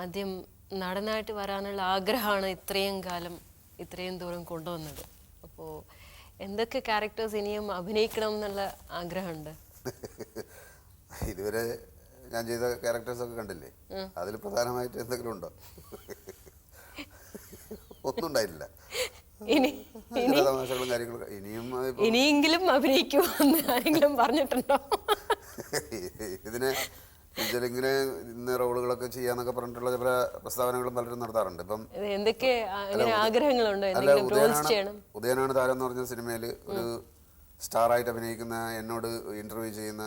ആദ്യം നടനായിട്ട് വരാനുള്ള ആഗ്രഹമാണ് ഇത്രയും കാലം ഇത്രയും ദൂരം കൊണ്ടുവന്നത്. അപ്പോൾ എന്തൊക്കെ ക്യാരക്ടേഴ്സ് ഇനിയും അഭിനയിക്കണം എന്നുള്ള ആഗ്രഹമുണ്ട്? ഇതുവരെ ഞാൻ ചെയ്ത ക്യാരക്ടേഴ്സ് ഒക്കെ കണ്ടില്ലേ? അതിൽ പ്രധാനമായിട്ട് എന്തെങ്കിലും ഉണ്ടോ? ഒന്നും ചില തമാശകളും കാര്യങ്ങളും ഇനിയും ഇനിയെങ്കിലും അഭിനയിക്കുമെന്ന് ആരെങ്കിലും പറഞ്ഞിട്ടുണ്ടോ? ഇതിനെ എന്നുവെച്ചാൽ റോളുകളൊക്കെ ചെയ്യാന്നൊക്കെ പറഞ്ഞിട്ടുള്ള ചില പ്രസ്താവനകളും പലരും നടത്താറുണ്ട്. ഇപ്പം എന്തൊക്കെ ആഗ്രഹങ്ങളുണ്ടോ? അല്ല ഉദയനാണ് ഉദയനാണ് താരം എന്ന് പറഞ്ഞ സിനിമയിൽ ഒരു സ്റ്റാർ ആയിട്ട് അഭിനയിക്കുന്ന എന്നോട് ഇന്റർവ്യൂ ചെയ്യുന്ന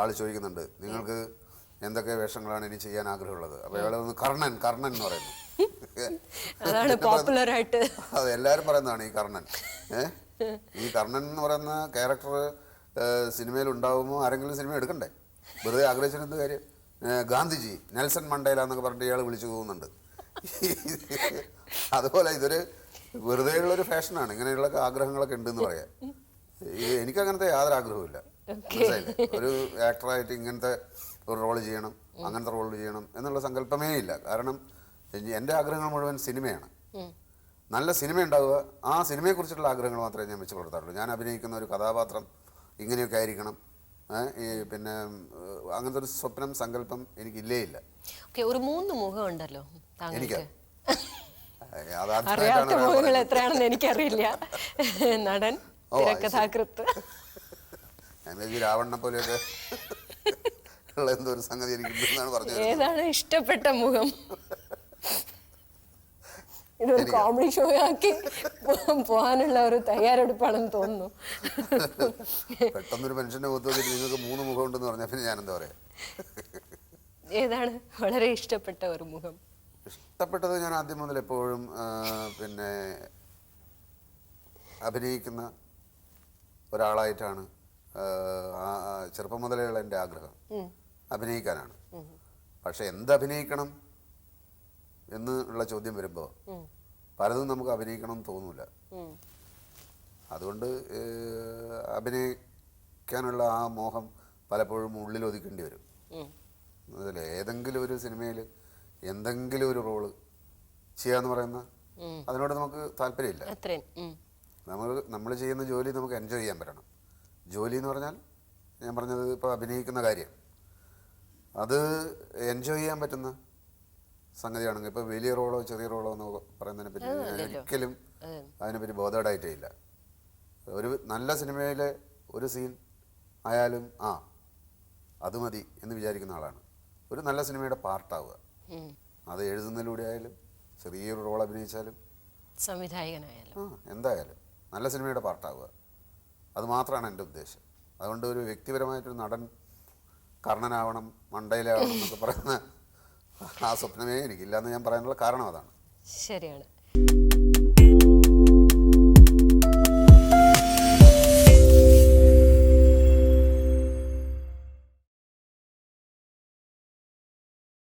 ആൾ ചോദിക്കുന്നുണ്ട്. നിങ്ങൾക്ക് എന്തൊക്കെ വേഷങ്ങളാണ് ഇനി ചെയ്യാൻ ആഗ്രഹമുള്ളത്? അപ്പൊ ഇയാളെ ഒന്ന് കർണൻ കർണൻ എന്ന് പറയുന്നു. അതാണ് പോപ്പുലർ ആയിട്ട് അതെ എല്ലാവരും പറയുന്നതാണ് ഈ കർണൻ. ഏഹ് ഈ കർണൻ എന്ന് പറയുന്ന ക്യാരക്ടർ സിനിമയിൽ ഉണ്ടാവുമോ? ആരെങ്കിലും സിനിമ എടുക്കണ്ടേ? വെറുതെ ആഗ്രഹിച്ചിട്ട് എന്ത് കാര്യം? ഗാന്ധിജി നെൽസൺ മണ്ടേല എന്നൊക്കെ പറഞ്ഞിട്ട് ഇയാൾ വിളിച്ചു പോകുന്നുണ്ട്. അതുപോലെ ഇതൊരു വെറുതെ ഉള്ളൊരു ഫാഷനാണ്. ഇങ്ങനെയുള്ള ആഗ്രഹങ്ങളൊക്കെ ഉണ്ടെന്ന് പറയാം. ഈ എനിക്ക് അങ്ങനത്തെ യാതൊരു ആഗ്രഹവുമില്ല? ഒരു ആക്ടറായിട്ട് ഇങ്ങനത്തെ ഒരു റോൾ ചെയ്യണം അങ്ങനത്തെ റോൾ ചെയ്യണം എന്നുള്ള സങ്കല്പമേ ഇല്ല. കാരണം എന്റെ ആഗ്രഹങ്ങൾ മുഴുവൻ സിനിമയാണ്. നല്ല സിനിമ ഉണ്ടാവുക. ആ സിനിമയെക്കുറിച്ചുള്ള ആഗ്രഹങ്ങൾ മാത്രമേ ഞാൻ വെച്ച് പുലർത്താറുള്ളൂ. ഞാൻ അഭിനയിക്കുന്ന ഒരു കഥാപാത്രം ഇങ്ങനെയൊക്കെ ആയിരിക്കണം. പിന്നെ അങ്ങനത്തെ ഒരു സ്വപ്നം സങ്കല്പം എനിക്കില്ലേ ഇല്ല. ഒരു മൂന്ന് മുഖം ഉണ്ടല്ലോ എനിക്ക്? അറിയാത്ത മുഖങ്ങൾ. എത്രയാണെന്ന് എനിക്കറിയില്ല. നടൻ തിരക്കഥാകൃത്ത് രാവണനെ പോലെയൊക്കെ എന്തോ ഒരു സംഗതി പറഞ്ഞത്. ഏതാണ് ഇഷ്ടപ്പെട്ട മുഖം? ഇതൊരു കോമഡി ഷോ ആക്കി പോകാനുള്ള ഒരു തയ്യാറെടുപ്പാണെന്ന് തോന്നുന്നു. പെട്ടെന്നൊരു മനുഷ്യന്റെ മുഖത്ത് നിങ്ങൾക്ക് മൂന്ന് മുഖം ഉണ്ടെന്ന് പറഞ്ഞാൽ പിന്നെ ഞാൻ എന്താ പറയാ? ഏതാണ്? വളരെ ഇഷ്ടപ്പെട്ട ഒരു മുഖം. ഇഷ്ടപ്പെട്ടത് ഞാൻ ആദ്യം മുതൽ എപ്പോഴും പിന്നെ അഭിനയിക്കുന്ന ഒരാളായിട്ടാണ് ചെറുപ്പം മുതലേ ഉള്ള എന്റെ ആഗ്രഹം. അഭിനയിക്കാനാണ്. പക്ഷെ എന്ത് അഭിനയിക്കണം എന്ന് ഉള്ള ചോദ്യം വരുമ്പോൾ പലതും നമുക്ക് അഭിനയിക്കണം എന്ന് തോന്നൂല. അതുകൊണ്ട് അഭിനയിക്കാനുള്ള ആ മോഹം പലപ്പോഴും ഉള്ളിൽ ഒതുക്കേണ്ടി വരും. അതിൽ ഏതെങ്കിലും ഒരു സിനിമയിൽ എന്തെങ്കിലും ഒരു റോൾ ചെയ്യാന്ന് പറയുന്ന. അതിനോട് നമുക്ക് താല്പര്യമില്ല. നമ്മൾ നമ്മൾ ചെയ്യുന്ന ജോലി നമുക്ക് എൻജോയ് ചെയ്യാൻ പറ്റണം. ജോലി എന്ന് പറഞ്ഞാൽ ഞാൻ പറഞ്ഞത് ഇപ്പോൾ അഭിനയിക്കുന്ന കാര്യം. അത് എൻജോയ് ചെയ്യാൻ പറ്റുന്ന സംഗതിയാണെങ്കിൽ ഇപ്പോൾ വലിയ റോളോ ചെറിയ റോളോ എന്ന് പറയുന്നതിനെ പറ്റി ഞാൻ ഒരിക്കലും അതെ. അതിനെപ്പറ്റി ബോധേഡായിട്ടേ ഇല്ല. ഒരു നല്ല സിനിമയിലെ ഒരു സീൻ ആയാലും ആ അത് മതി എന്ന് വിചാരിക്കുന്ന ആളാണ്. ഒരു നല്ല സിനിമയുടെ പാർട്ടാവുക. അത് എഴുതുന്നതിലൂടെ ആയാലും ചെറിയൊരു റോൾ അഭിനയിച്ചാലും. സംവിധായകനായാലും. ആ എന്തായാലും നല്ല സിനിമയുടെ പാർട്ടാവുക. അത് മാത്രമാണ് എന്റെ ഉദ്ദേശം. അതുകൊണ്ട് ഒരു വ്യക്തിപരമായിട്ടൊരു നടൻ കർണനാവണം മണ്ടയിലാവണം എന്നൊക്കെ പറയുന്ന ആ സ്വപ്നമേ എനിക്കില്ല എന്ന് ഞാൻ പറയാനുള്ള കാരണം അതാണ്. ശരിയാണ്.